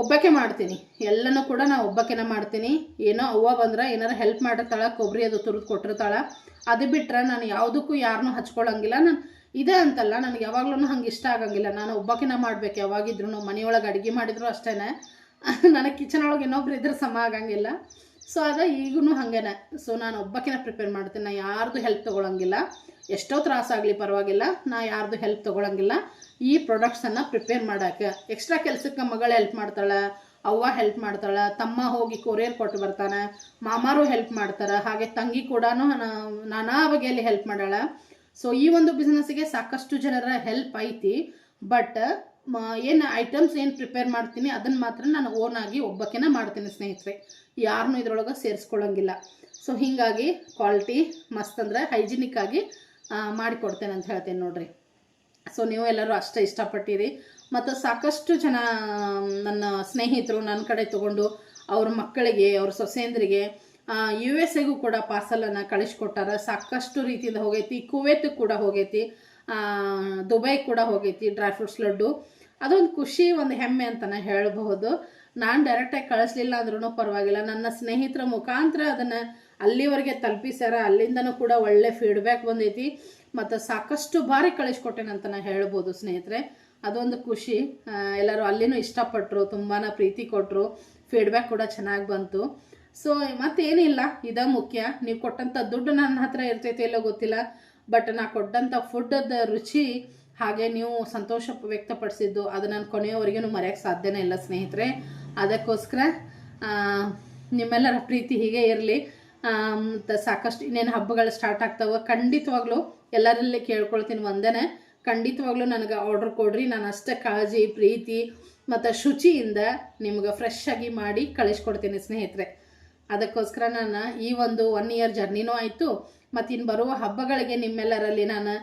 A: ಒಬ್ಬಕ್ಕೆ ಮಾಡ್ತೀನಿ. ಎಲ್ಲನೂ ಕೂಡ ನಾನು ಒಬ್ಬಕ್ಕೆನ ಮಾಡ್ತೀನಿ. ಏನೋ ಅವ್ವ ಬಂದ್ರೆ ಏನಾರು ಹೆಲ್ಪ್ ಮಾಡಿರ್ತಾಳೆ ಕೊಬ್ಬರಿ ಅದು ತುರಿದು ಕೊಟ್ಟಿರ್ತಾಳೆ. ಅದು ಬಿಟ್ಟರೆ ನಾನು ಯಾವುದಕ್ಕೂ ಯಾರನ್ನೂ ಹಚ್ಕೊಳ್ಳೋಂಗಿಲ್ಲ ನಾನು ಇದೆ ಅಂತಲ್ಲ, ನನಗೆ ಯಾವಾಗ್ಲೂ ಹಂಗೆ ಇಷ್ಟ ಆಗಂಗಿಲ್ಲ. ನಾನು ಒಬ್ಬಕ್ಕೆನ ಮಾಡಬೇಕು ಯಾವಾಗಿದ್ರು ಮನೆಯೊಳಗೆ ಅಡುಗೆ ಮಾಡಿದ್ರು ಅಷ್ಟೇ [LAUGHS] ನನಗೆ ಕಿಚನ್ ಒಳಗೆ ಇನ್ನೊಬ್ರು ಇದ್ರೆ ಸಮ ಆಗಂಗಿಲ್ಲ. ಸೊ ಅದು ಈಗೂ ಹಾಗೇನೆ. ಸೊ ನಾನು ಒಬ್ಬಕ್ಕಿನ ಪ್ರಿಪೇರ್ ಮಾಡ್ತೀನಿ. ನಾನು ಯಾರ್ದು ಹೆಲ್ಪ್ ತೊಗೊಳಂಗಿಲ್ಲ. ಎಷ್ಟೋ ತ್ರಾಸಾಗಲಿ ಪರವಾಗಿಲ್ಲ. ನಾ ಯಾರ್ದು ಹೆಲ್ಪ್ ತೊಗೊಳಂಗಿಲ್ಲ. ಈ ಪ್ರಾಡಕ್ಟ್ಸನ್ನು ಪ್ರಿಪೇರ್ ಮಾಡೋಕ್ಕೆ. ಎಕ್ಸ್ಟ್ರಾ ಕೆಲಸಕ್ಕೆ ಮಗಳು ಹೆಲ್ಪ್ ಮಾಡ್ತಾಳೆ. ಅವ್ವ ಹೆಲ್ಪ್ ಮಾಡ್ತಾಳೆ. ತಮ್ಮ ಹೋಗಿ ಕೊರಿಯರ್ ಕೊಟ್ಟು ಬರ್ತಾನೆ. ಮಾಮಾರು ಹೆಲ್ಪ್ ಮಾಡ್ತಾರೆ. ಹಾಗೆ ತಂಗಿ ಕೂಡ ನಾನಾ ಬಗೆಯಲ್ಲಿ ಹೆಲ್ಪ್ ಮಾಡಾಳೆ ಸೊ ಈ ಒಂದು ಬಿಸ್ನೆಸ್ಗೆ ಸಾಕಷ್ಟು ಜನರ ಹೆಲ್ಪ್ ಐತಿ. ಬಟ್ ಏನು ಐಟಮ್ಸ್ ಏನು ಪ್ರಿಪೇರ್ ಮಾಡ್ತೀನಿ ಅದನ್ನು ಮಾತ್ರ ನಾನು ಓನ್ ಆಗಿ ಒಬ್ಬಕ್ಕೆನ ಮಾಡ್ತೀನಿ ಸ್ನೇಹಿತರೆ. ಯಾರನ್ನೂ ಇದರೊಳಗೆ ಸೇರಿಸ್ಕೊಳ್ಳೋಂಗಿಲ್ಲ ಸೊ ಹೀಗಾಗಿ ಕ್ವಾಲಿಟಿ ಮಸ್ತ್ ಅಂದರೆ ಹೈಜಿನಿಕ್ ಆಗಿ ಆ, ಮಾಡಿಕೊಡ್ತೇನೆ ಅಂತ ಹೇಳ್ತೇನೆ ನೋಡಿರಿ. ಸೊ ನೀವು ಎಲ್ಲರೂ ಅಷ್ಟೇ ಇಷ್ಟಪಟ್ಟಿರಿ. ಮತ್ತು ಸಾಕಷ್ಟು ಜನ ನನ್ನ ಸ್ನೇಹಿತರು ನನ್ನ ಕಡೆ ತೊಗೊಂಡು ಅವ್ರ ಮಕ್ಕಳಿಗೆ ಅವ್ರ ಸೊಸೆಯಂದ್ರಿಗೆ ಯು ಎಸ್ ಎಗೂ ಕೂಡ ಪಾರ್ಸಲನ್ನು ಕಳಿಸ್ಕೊಟ್ಟಾರ. ಸಾಕಷ್ಟು ರೀತಿಯಿಂದ ಹೋಗೈತಿ. ಕುವೇತಿಗೆ ಕೂಡ ಹೋಗೈತಿ. ದುಬೈ ಕೂಡ ಹೋಗೈತಿ ಡ್ರೈ ಫ್ರೂಟ್ಸ್ ಲಡ್ಡು. ಅದೊಂದು ಖುಷಿ, ಒಂದು ಹೆಮ್ಮೆ ಅಂತಲೇ ಹೇಳಬಹುದು. ನಾನು ಡೈರೆಕ್ಟಾಗಿ ಕಳಿಸ್ಲಿಲ್ಲ ಅಂದ್ರೂ ಪರವಾಗಿಲ್ಲ. ನನ್ನ ಸ್ನೇಹಿತರ ಮುಖಾಂತರ ಅದನ್ನು ಅಲ್ಲಿವರೆಗೆ ತಲುಪಿಸ್ಯಾರ, ಅಲ್ಲಿಂದನೂ ಕೂಡ ಒಳ್ಳೆ ಫೀಡ್ಬ್ಯಾಕ್ ಬಂದೈತಿ. ಮತ್ತು ಸಾಕಷ್ಟು ಬಾರಿ ಕಳಿಸ್ಕೊಟ್ಟೇನೆ ಅಂತ ಹೇಳ್ಬೋದು ಸ್ನೇಹಿತರೆ. ಅದೊಂದು ಖುಷಿ. ಎಲ್ಲರೂ ಅಲ್ಲಿನೂ ಇಷ್ಟಪಟ್ಟರು ತುಂಬಾ ಪ್ರೀತಿ ಕೊಟ್ಟರು ಫೀಡ್ಬ್ಯಾಕ್ ಕೂಡ ಚೆನ್ನಾಗಿ ಬಂತು. ಸೊ ಮತ್ತೇನಿಲ್ಲ, ಇದ ಮುಖ್ಯ. ನೀವು ಕೊಟ್ಟಂಥ ದುಡ್ಡು ನನ್ನ ಹತ್ರ ಇರ್ತೈತೆ ಇಲ್ಲೋ ಗೊತ್ತಿಲ್ಲ. ಬಟ್ ನಾ ಕೊಟ್ಟಂಥ ಫುಡ್ಡದ ರುಚಿ ಹಾಗೆ ನೀವು ಸಂತೋಷ ವ್ಯಕ್ತಪಡಿಸಿದ್ದು ಅದು ನಾನು ಕೊನೆಯವರೆಗೂ ಮರೆಯೋಕ್ಕೆ ಸಾಧ್ಯನೇ ಇಲ್ಲ, ಸ್ನೇಹಿತರೆ. ಅದಕ್ಕೋಸ್ಕರ ನಿಮ್ಮೆಲ್ಲರ ಪ್ರೀತಿ ಹೀಗೆ ಇರಲಿ. ಮತ್ತು ಸಾಕಷ್ಟು ಇನ್ನೇನು ಹಬ್ಬಗಳು ಸ್ಟಾರ್ಟ್ ಆಗ್ತಾವೆ ಖಂಡಿತವಾಗ್ಲೂ ಎಲ್ಲರಲ್ಲಿ ಕೇಳ್ಕೊಳ್ತೀನಿ ಒಂದೇ ಖಂಡಿತವಾಗ್ಲೂ ನನಗೆ ಆರ್ಡ್ರ್ ಕೊಡ್ರಿ. ನಾನು ಅಷ್ಟೇ ಕಾಳಜಿ, ಪ್ರೀತಿ ಮತ್ತು ಶುಚಿಯಿಂದ ನಿಮ್ಗೆ ಫ್ರೆಶ್ ಆಗಿ ಮಾಡಿ ಕಳಿಸ್ಕೊಡ್ತೀನಿ, ಸ್ನೇಹಿತರೆ. ಅದಕ್ಕೋಸ್ಕರ ನಾನು ಈ ಒಂದು ಒನ್ ಇಯರ್ ಜರ್ನಿನೂ ಆಯಿತು. ಮತ್ತು ಇನ್ನು ಬರುವ ಹಬ್ಬಗಳಿಗೆ ನಿಮ್ಮೆಲ್ಲರಲ್ಲಿ ನಾನು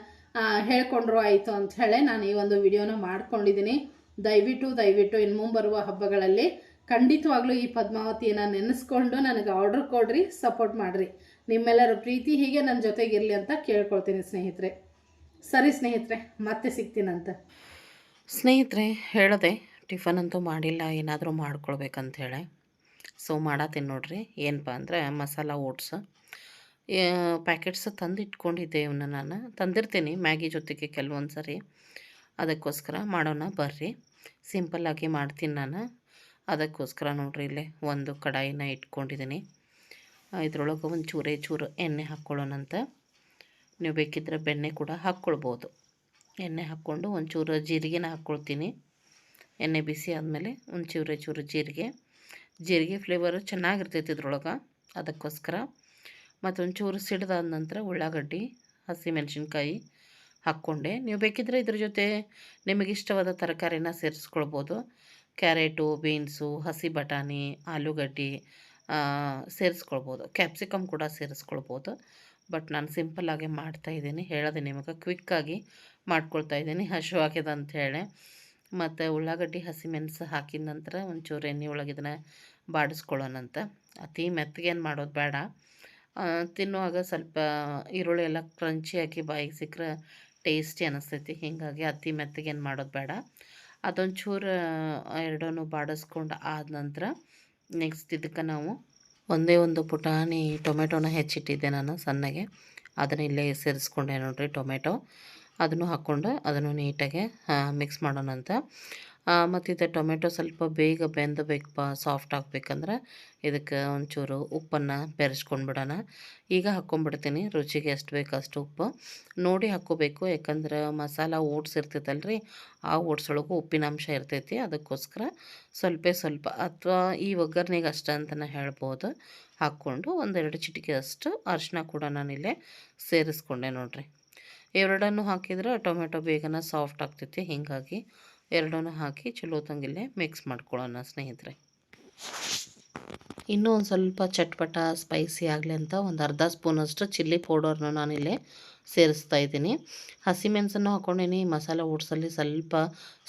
A: ಹೇಳ್ಕೊಂಡ್ರು ಆಯಿತು ಅಂತ ಹೇಳಿ ನಾನು ಈ ಒಂದು ವಿಡಿಯೋನ ಮಾಡ್ಕೊಂಡಿದ್ದೀನಿ ದಯವಿಟ್ಟು ದಯವಿಟ್ಟು ಇನ್ನು ಮುಂಬರುವ ಹಬ್ಬಗಳಲ್ಲಿ ಖಂಡಿತವಾಗ್ಲೂ ಈ ಪದ್ಮಾವತಿಯನ್ನು ನೆನೆಸ್ಕೊಂಡು ನನಗೆ ಆರ್ಡರ್ ಕೊಡ್ರಿ ಸಪೋರ್ಟ್ ಮಾಡಿರಿ. ನಿಮ್ಮೆಲ್ಲರ ಪ್ರೀತಿ ಹೀಗೆ ನನ್ನ ಜೊತೆಗಿರಲಿ ಅಂತ ಕೇಳ್ಕೊಳ್ತೀನಿ ಸ್ನೇಹಿತರೆ. ಸರಿ ಸ್ನೇಹಿತರೆ, ಮತ್ತೆ ಸಿಗ್ತೀನಂತ
B: ಸ್ನೇಹಿತರೆ, ಹೇಳದೆ ಟಿಫನ್ ಅಂತೂ ಮಾಡಿಲ್ಲ, ಏನಾದರೂ ಮಾಡ್ಕೊಳ್ಬೇಕಂತ ಹೇಳಿ. ಸೊ ಮಾಡತ್ತೀನಿ ನೋಡ್ರಿ. ಏನಪ್ಪ ಅಂದರೆ ಮಸಾಲ ಓಟ್ಸ್. ಪ್ಯಾಕೆಟ್ಸ್ ತಂದು ಇಟ್ಕೊಂಡಿದ್ದೆ ಇವನ್ನ ನಾನು. ತಂದಿರ್ತೀನಿ ಮ್ಯಾಗಿ ಜೊತೆಗೆ ಕೆಲವೊಂದು ಸರಿ. ಅದಕ್ಕೋಸ್ಕರ ಮಾಡೋಣ ಬರ್ರಿ. ಸಿಂಪಲ್ಲಾಗಿ ಮಾಡ್ತೀನಿ ನಾನು. ಅದಕ್ಕೋಸ್ಕರ ನೋಡ್ರಿ ಇಲ್ಲೇ ಒಂದು ಕಡಾಯಿನ ಇಟ್ಕೊಂಡಿದ್ದೀನಿ. ಇದ್ರೊಳಗೆ ಒಂದು ಚೂರೇ ಚೂರು ಎಣ್ಣೆ ಹಾಕ್ಕೊಳ್ಳೋಣಂತ ನೀವು ಬೇಕಿದ್ದರೆ ಬೆಣ್ಣೆ ಕೂಡ ಹಾಕ್ಕೊಳ್ಬೋದು. ಎಣ್ಣೆ ಹಾಕ್ಕೊಂಡು ಒಂಚೂರು ಜೀರಿಗೆನ ಹಾಕ್ಕೊಳ್ತೀನಿ. ಎಣ್ಣೆ ಬಿಸಿ ಆದಮೇಲೆ ಒಂದು ಚೂರೇ ಚೂರು ಜೀರಿಗೆ. ಜೀರಿಗೆ ಫ್ಲೇವರು ಚೆನ್ನಾಗಿರ್ತೈತಿ ಇದ್ರೊಳಗೆ. ಅದಕ್ಕೋಸ್ಕರ ಮತ್ತು ಒಂಚೂರು ಸಿಡ್ದಾದ ನಂತರ ಉಳ್ಳಾಗಡ್ಡಿ, ಹಸಿಮೆಣಸಿನ್ಕಾಯಿ ಹಾಕ್ಕೊಂಡೆ. ನೀವು ಬೇಕಿದ್ದರೆ ಇದ್ರ ಜೊತೆ ನಿಮಗಿಷ್ಟವಾದ ತರಕಾರಿನ ಸೇರಿಸ್ಕೊಳ್ಬೋದು. ಕ್ಯಾರೆಟು, ಬೀನ್ಸು, ಹಸಿ ಬಟಾಣಿ, ಆಲೂಗಡ್ಡೆ ಸೇರಿಸ್ಕೊಳ್ಬೋದು. ಕ್ಯಾಪ್ಸಿಕಮ್ ಕೂಡ ಸೇರಿಸ್ಕೊಳ್ಬೋದು. ಬಟ್ ನಾನು ಸಿಂಪಲ್ಲಾಗಿ ಮಾಡ್ತಾಯಿದ್ದೀನಿ ಹೇಳೋದೆ ನಿಮಗೆ ಕ್ವಿಕ್ಕಾಗಿ ಮಾಡ್ಕೊಳ್ತಾ ಇದ್ದೀನಿ. ಹಸಿವಾಗಿದೆ ಅಂತ ಹೇಳಿ. ಮತ್ತು ಉಳ್ಳಾಗಡ್ಡಿ, ಹಸಿಮೆಣಸು ಹಾಕಿದ ನಂತರ ಒಂಚೂರು ಎಣ್ಣೆ ಒಳಗೆ ಇದನ್ನು ಬಾಡಿಸ್ಕೊಳ್ಳೋಣಂತ. ಅತಿ ಮೆತ್ತಗೇನು ಮಾಡೋದು ಬೇಡ. ತಿನ್ನುವಾಗ ಸ್ವಲ್ಪ ಈರುಳ್ಳಿ ಎಲ್ಲ ಕ್ರಂಚಿ ಹಾಕಿ ಬಾಯಿಗೆ ಸಿಕ್ಕರೆ ಟೇಸ್ಟಿ ಅನಿಸ್ತೈತಿ. ಹೀಗಾಗಿ ಅತಿ ಮೆತ್ತಗೇನು ಮಾಡೋದು ಬೇಡ. ಅದೊಂಚೂರು ಎರಡೂ ಬಾಡಿಸ್ಕೊಂಡು ಆದ ನಂತರ ನೆಕ್ಸ್ಟ್ ಇದಕ್ಕೆ ನಾವು ಒಂದೇ ಒಂದು ಪುಟಾಣಿ ಟೊಮೆಟೊನ ಹೆಚ್ಚಿಟ್ಟಿದ್ದೆ ನಾನು ಸಣ್ಣಗೆ. ಅದನ್ನು ಇಲ್ಲೇ ಸೇರಿಸ್ಕೊಂಡೆ ನೋಡಿರಿ ಟೊಮೆಟೊ. ಅದನ್ನು ಹಾಕ್ಕೊಂಡು ಅದನ್ನು ನೀಟಾಗಿ ಮಿಕ್ಸ್ ಮಾಡೋಣ ಅಂತ ಮತ್ತು ಇದು ಟೊಮೆಟೊ ಸ್ವಲ್ಪ ಬೇಗ ಬೆಂದಬೇಕಪ್ಪ ಸಾಫ್ಟ್ ಆಗಬೇಕಂದ್ರೆ ಇದಕ್ಕೆ ಒಂಚೂರು ಉಪ್ಪನ್ನು ಬೆರೆಸ್ಕೊಂಡ್ಬಿಡೋಣ ಈಗ ಹಾಕ್ಕೊಂಡ್ಬಿಡ್ತೀನಿ ರುಚಿಗೆ ಎಷ್ಟು ಬೇಕು ಅಷ್ಟು ಉಪ್ಪು. ನೋಡಿ ಹಾಕ್ಕೋಬೇಕು ಯಾಕಂದ್ರೆ ಮಸಾಲ ಓಟ್ಸ್ ಇರ್ತೈತಲ್ರಿ, ಆ ಓಟ್ಸ್ ಒಳಗೂ ಉಪ್ಪಿನಾಂಶ ಇರ್ತೈತಿ, ಅದಕ್ಕೋಸ್ಕರ ಸ್ವಲ್ಪ ಸ್ವಲ್ಪ, ಅಥವಾ ಈ ಒಗ್ಗರಣೆಗೆ ಅಷ್ಟೇ ಅಂತಲೇ ಹೇಳ್ಬೋದು. ಹಾಕ್ಕೊಂಡು ಒಂದೆರಡು ಚಿಟಿಕೆ ಅಷ್ಟು ಅರಿಶಿನ ಕೂಡ ನಾನಿಲ್ಲೇ ಸೇರಿಸ್ಕೊಂಡೆ ನೋಡಿರಿ. ಎರಡನ್ನು ಹಾಕಿದ್ರೆ ಟೊಮೆಟೊ ಬೇಗನೆ ಸಾಫ್ಟ್ ಆಗ್ತೈತಿ, ಹೀಗಾಗಿ ಎರಡನ್ನೂ ಹಾಕಿ ಚಲೋ ಮಿಕ್ಸ್ ಮಾಡ್ಕೊಳ್ಳೋಣ ಸ್ನೇಹಿತರೆ. ಇನ್ನೂ ಒಂದು ಸ್ವಲ್ಪ ಚಟ್ಪಟ ಸ್ಪೈಸಿ ಆಗಲಿ ಅಂತ ಒಂದು ಅರ್ಧ ಸ್ಪೂನಷ್ಟು ಚಿಲ್ಲಿ ಪೌಡರ್ನ ನಾನಿಲ್ಲಿ ಸೇರಿಸ್ತಾ ಇದ್ದೀನಿ. ಹಸಿಮೆಣಸನ್ನು ಹಾಕ್ಕೊಂಡೀನಿ, ಮಸಾಲೆ ಓಟ್ಸಲ್ಲಿ ಸ್ವಲ್ಪ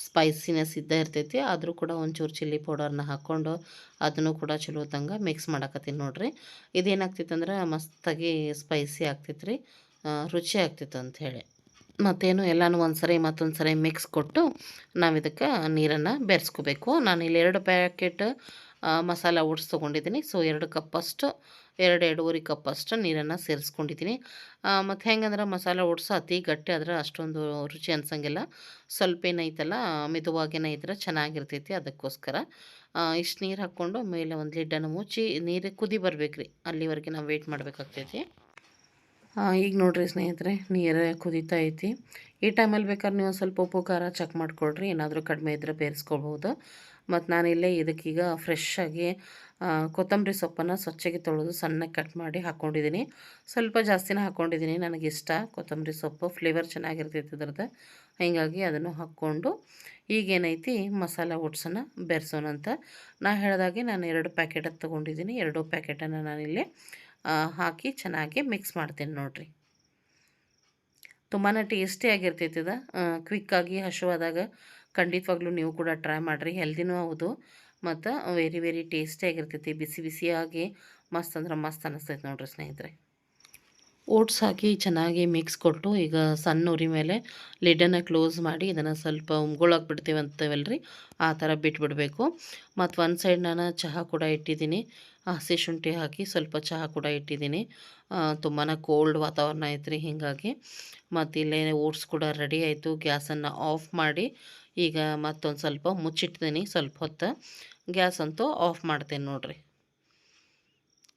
B: ಸ್ಪೈಸಿನೆಸ್ ಇದ್ದೇ ಇರ್ತೈತಿ, ಆದರೂ ಕೂಡ ಒಂಚೂರು ಚಿಲ್ಲಿ ಪೌಡರ್ನ ಹಾಕ್ಕೊಂಡು ಅದನ್ನು ಕೂಡ ಚಲೋ ತಂಗ ಮಿಕ್ಸ್ ಮಾಡಕತ್ತೀನಿ ನೋಡಿರಿ. ಇದೇನಾಗ್ತಿತ್ತು ಅಂದ್ರೆ ಮಸ್ತಾಗಿ ಸ್ಪೈಸಿ ಆಗ್ತೈತೆ ರೀ ರುಚಿ ಆಗ್ತಿತ್ತು ಅಂಥೇಳಿ ಮತ್ತೇನು ಎಲ್ಲನೂ ಒಂದು ಸರಿ ಮತ್ತೊಂದು ಸರಿ ಮಿಕ್ಸ್ ಕೊಟ್ಟು ನಾವು ಇದಕ್ಕೆ ನೀರನ್ನು ಬೆರೆಸ್ಕೋಬೇಕು. ನಾನು ಇಲ್ಲಿ ಎರಡು ಪ್ಯಾಕೆಟ್ ಮಸಾಲ ಓಟ್ಸ್ ತೊಗೊಂಡಿದ್ದೀನಿ. ಸೊ ಎರಡು ಕಪ್ಪಷ್ಟು ಎರಡು ಎರಡೂವರೆ ಕಪ್ಪಷ್ಟು ನೀರನ್ನು ಸೇರಿಸ್ಕೊಂಡಿದ್ದೀನಿ. ಮತ್ತು ಹೆಂಗಂದ್ರೆ ಮಸಾಲ ಓಟ್ಸ್ ಅತಿ ಗಟ್ಟಿ ಆದ್ರೆ ಅಷ್ಟೊಂದು ರುಚಿ ಅನ್ಸಂಗಿಲ್ಲ. ಸ್ವಲ್ಪ ಏನೈತಲ್ಲ ಮಿದುವಾಗೇನೇ ಇದ್ರೆ ಚೆನ್ನಾಗಿರ್ತೈತಿ ಅದಕ್ಕೋಸ್ಕರ. ಇಷ್ಟು ನೀರು ಹಾಕ್ಕೊಂಡು ಮೇಲೆ ಒಂದು ಲಿಡ್ಡನ್ನು ಮುಚ್ಚಿ, ನೀರು ಕುದಿ ಬರ್ಬೇಕು ರೀ ಅಲ್ಲಿವರೆಗೆ ನಾವು ವೆಯ್ಟ್ ಮಾಡಬೇಕಾಗ್ತೈತಿ. ಈಗ ನೋಡ್ರಿ ಸ್ನೇಹಿತರೆ, ನೀರು ಕುದೀತಾ ಐತಿ. ಈ ಟೈಮಲ್ಲಿ ಬೇಕಾದ್ರೆ ನೀವು ಸ್ವಲ್ಪ ಉಪ್ಪು, ಖಾರ ಚೆಕ್ ಮಾಡಿಕೊಡ್ರಿ ಏನಾದರೂ ಕಡಿಮೆ ಇದ್ದರೆ ಬೇರೆಸ್ಕೊಳ್ಬೋದು ಮತ್ತು ನಾನಿಲ್ಲೇ ಇದಕ್ಕೀಗ ಫ್ರೆಶ್ಶಾಗಿ ಕೊತ್ತಂಬರಿ ಸೊಪ್ಪನ್ನು ಸ್ವಚ್ಛಗೆ ತೊಳೆದು ಸಣ್ಣಗೆ ಕಟ್ ಮಾಡಿ ಹಾಕ್ಕೊಂಡಿದ್ದೀನಿ ಸ್ವಲ್ಪ ಜಾಸ್ತಿನೇ ಹಾಕ್ಕೊಂಡಿದ್ದೀನಿ ನನಗಿಷ್ಟ ಕೊತ್ತಂಬರಿ ಸೊಪ್ಪು ಫ್ಲೇವರ್ ಚೆನ್ನಾಗಿರ್ತೈತೆ ಇದ್ರದ್ದು ಹೀಗಾಗಿ ಅದನ್ನು ಹಾಕ್ಕೊಂಡು ಈಗೇನೈತಿ ಮಸಾಲ ಓಟ್ಸನ್ನು ಬೆರೆಸೋಣಂತ. ನಾ ಹೇಳಿದಾಗೆ ನಾನು ಎರಡು ಪ್ಯಾಕೆಟ್ ತೊಗೊಂಡಿದ್ದೀನಿ ಎರಡು ಪ್ಯಾಕೆಟನ್ನು ನಾನಿಲ್ಲಿ ಹಾಕಿ ಚೆನ್ನಾಗಿ ಮಿಕ್ಸ್ ಮಾಡ್ತೀನಿ ನೋಡಿರಿ. ತುಂಬಾ ಟೇಸ್ಟಿಯಾಗಿರ್ತೈತಿ ಇದು. ಕ್ವಿಕ್ಕಾಗಿ ಹಸುವಾದಾಗ ಖಂಡಿತವಾಗ್ಲೂ ನೀವು ಕೂಡ ಟ್ರೈ ಮಾಡಿರಿ. ಹೆಲ್ದಿನೂ ಹೌದು. ಮತ್ತು ವೆರಿ ವೆರಿ ಟೇಸ್ಟಿಯಾಗಿರ್ತೈತಿ ಬಿಸಿ ಬಿಸಿಯಾಗಿ ಮಸ್ತ್ ಅಂದ್ರೆ ಮಸ್ತ್ ಅನ್ನಿಸ್ತೈತೆ ನೋಡಿರಿ ಸ್ನೇಹಿತರೆ. ಓಟ್ಸ್ ಹಾಕಿ ಚೆನ್ನಾಗಿ ಮಿಕ್ಸ್ ಕೊಟ್ಟು ಈಗ ಸಣ್ಣ ಉರಿ ಮೇಲೆ ಲಿಡ್ಡನ್ನು ಕ್ಲೋಸ್ ಮಾಡಿ ಇದನ್ನು ಸ್ವಲ್ಪ ಉಮ್ಗೊಳಕ್ಕೆ ಬಿಡ್ತೀವಿ ಅಂತೇವಲ್ರಿ. ಆ ಥರ ಬಿಟ್ಬಿಡಬೇಕು. ಮತ್ತು ಒಂದು ಸೈಡ್ ನಾನು ಚಹಾ ಕೂಡ ಇಟ್ಟಿದ್ದೀನಿ. ಹಸಿ ಶುಂಠಿ ಹಾಕಿ ಸ್ವಲ್ಪ ಚಹಾ ಕೂಡ ಇಟ್ಟಿದ್ದೀನಿ. ತುಂಬಾ ಕೋಲ್ಡ್ ವಾತಾವರಣ ಐತ್ರಿ ಹೀಗಾಗಿ. ಮತ್ತು ಇಲ್ಲೇ ಓಟ್ಸ್ ಕೂಡ ರೆಡಿ ಆಯಿತು. ಗ್ಯಾಸನ್ನು ಆಫ್ ಮಾಡಿ ಈಗ ಮತ್ತೊಂದು ಸ್ವಲ್ಪ ಮುಚ್ಚಿಟ್ಟಿದ್ದೀನಿ ಸ್ವಲ್ಪ ಹೊತ್ತು. ಗ್ಯಾಸ್ ಅಂತೂ ಆಫ್ ಮಾಡ್ತೇನೆ ನೋಡಿರಿ.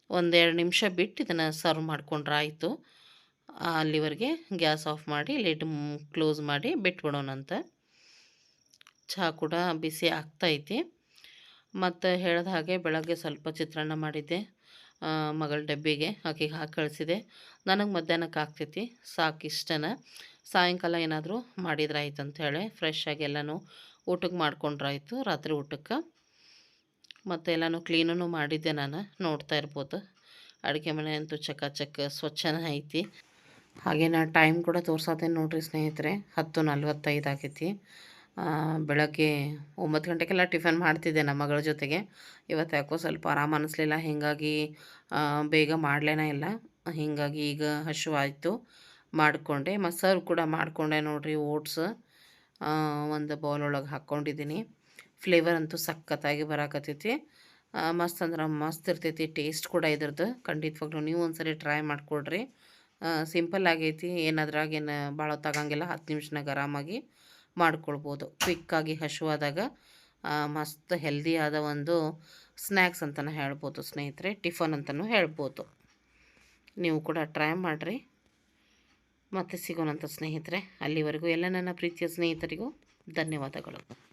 B: ಒಂದೆರಡು ನಿಮಿಷ ಬಿಟ್ಟು ಇದನ್ನು ಸರ್ವ್ ಮಾಡಿಕೊಂಡ್ರೆ ಆಯಿತು. ಅಲ್ಲಿವರೆಗೆ ಗ್ಯಾಸ್ ಆಫ್ ಮಾಡಿ ಲಿಡ್ ಕ್ಲೋಸ್ ಮಾಡಿ ಬಿಟ್ಬಿಡೋಣಂತ. ಚಹಾ ಕೂಡ ಬಿಸಿ ಆಗ್ತೈತಿ ಮತ್ತು ಹೇಳಿದ ಹಾಗೆ ಬೆಳಗ್ಗೆ ಸ್ವಲ್ಪ ಚಿತ್ರಾನ್ನ ಮಾಡಿದ್ದೆ ಮಗಳ ಡಬ್ಬಿಗೆ, ಆಕೆಗೆ ಹಾಕಿ ಕಳಿಸಿದೆ. ನನಗೆ ಮಧ್ಯಾಹ್ನಕ್ಕೆ ಆಗ್ತೈತಿ, ಸಾಕು ಇಷ್ಟನ. ಸಾಯಂಕಾಲ ಏನಾದರೂ ಮಾಡಿದ್ರೆ ಆಯ್ತು ಅಂಥೇಳಿ ಫ್ರೆಶ್ ಆಗಿ ಎಲ್ಲನೂ ಊಟಕ್ಕೆ ಮಾಡ್ಕೊಂಡ್ರಾಯ್ತು ರಾತ್ರಿ ಊಟಕ್ಕೆ. ಮತ್ತು ಎಲ್ಲನೂ ಕ್ಲೀನೂ ಮಾಡಿದ್ದೆ ನಾನು, ನೋಡ್ತಾ ಇರ್ಬೋದು. ಅಡುಗೆ ಮನೆ ಅಂತೂ ಚಕ ಸ್ವಚ್ಛನ ಐತಿ. ಹಾಗೆ ನಾನು ಟೈಮ್ ಕೂಡ ತೋರ್ಸತ್ತೇನೆ ನೋಡಿರಿ ಸ್ನೇಹಿತರೆ, ಹತ್ತು ನಲ್ವತ್ತೈದು ಆಗೈತಿ. ಬೆಳಗ್ಗೆ ಒಂಬತ್ತು ಗಂಟೆಗೆಲ್ಲ ಟಿಫನ್ ಮಾಡ್ತಿದ್ದೆ ನಮ್ಮ ಮಗಳ ಜೊತೆಗೆ. ಇವತ್ತು ಯಾಕೋ ಸ್ವಲ್ಪ ಆರಾಮ ಅನ್ನಿಸ್ಲಿಲ್ಲ ಹೀಗಾಗಿ ಬೇಗ ಮಾಡಲೇನೇ ಇಲ್ಲ. ಹೀಗಾಗಿ ಈಗ ಹಶುವಾಯಿತು. ಮಾಡಿಕೊಂಡೆ ಮೊಸರು ಕೂಡ ಮಾಡಿಕೊಂಡೆ ನೋಡಿರಿ, ಓಟ್ಸ್ ಒಂದು ಬೌಲ್ ಒಳಗೆ ಹಾಕ್ಕೊಂಡಿದ್ದೀನಿ ಫ್ಲೇವರ್ ಅಂತೂ ಸಖತ್ತಾಗಿ ಬರಾಕತ್ತೈತಿ. ಮಸ್ತ್ ಅಂದ್ರೆ ಮಸ್ತ್ ಇರ್ತೈತಿ ಟೇಸ್ಟ್ ಕೂಡ ಇದ್ರದ್ದು. ಖಂಡಿತವಾಗ್ಲೂ ನೀವು ಒಂದ್ಸರಿ ಟ್ರೈ ಮಾಡಿಕೊಡ್ರಿ. ಸಿಂಪಲ್ ಆಗೈತಿ, ಏನಾದ್ರಾಗ ಏನು ಭಾಳ ಹೊತ್ತಾಗಂಗಿಲ್ಲ ಹತ್ತು ನಿಮಿಷನಾಗ ಆರಾಮಾಗಿ. ಮಾಡ್ಕೊಳ್ಬೋದು. ಕ್ವಿಕ್ಕಾಗಿ ಹಸಿವಾದಾಗ ಆ, ಮಸ್ತ್ ಹೆಲ್ದಿ ಆದ ಒಂದು ಸ್ನ್ಯಾಕ್ಸ್ ಅಂತಲೂ ಹೇಳ್ಬೋದು ಸ್ನೇಹಿತರೆ ಟಿಫನ್ ಅಂತಲೂ ಹೇಳ್ಬೋದು. ನೀವು ಕೂಡ ಟ್ರೈ ಮಾಡಿರಿ. ಮತ್ತೆ ಸಿಗೋಣಂತ ಸ್ನೇಹಿತರೆ ಅಲ್ಲಿವರೆಗೂ ಎಲ್ಲ ನನ್ನ ಪ್ರೀತಿಯ ಸ್ನೇಹಿತರಿಗೂ ಧನ್ಯವಾದಗಳು.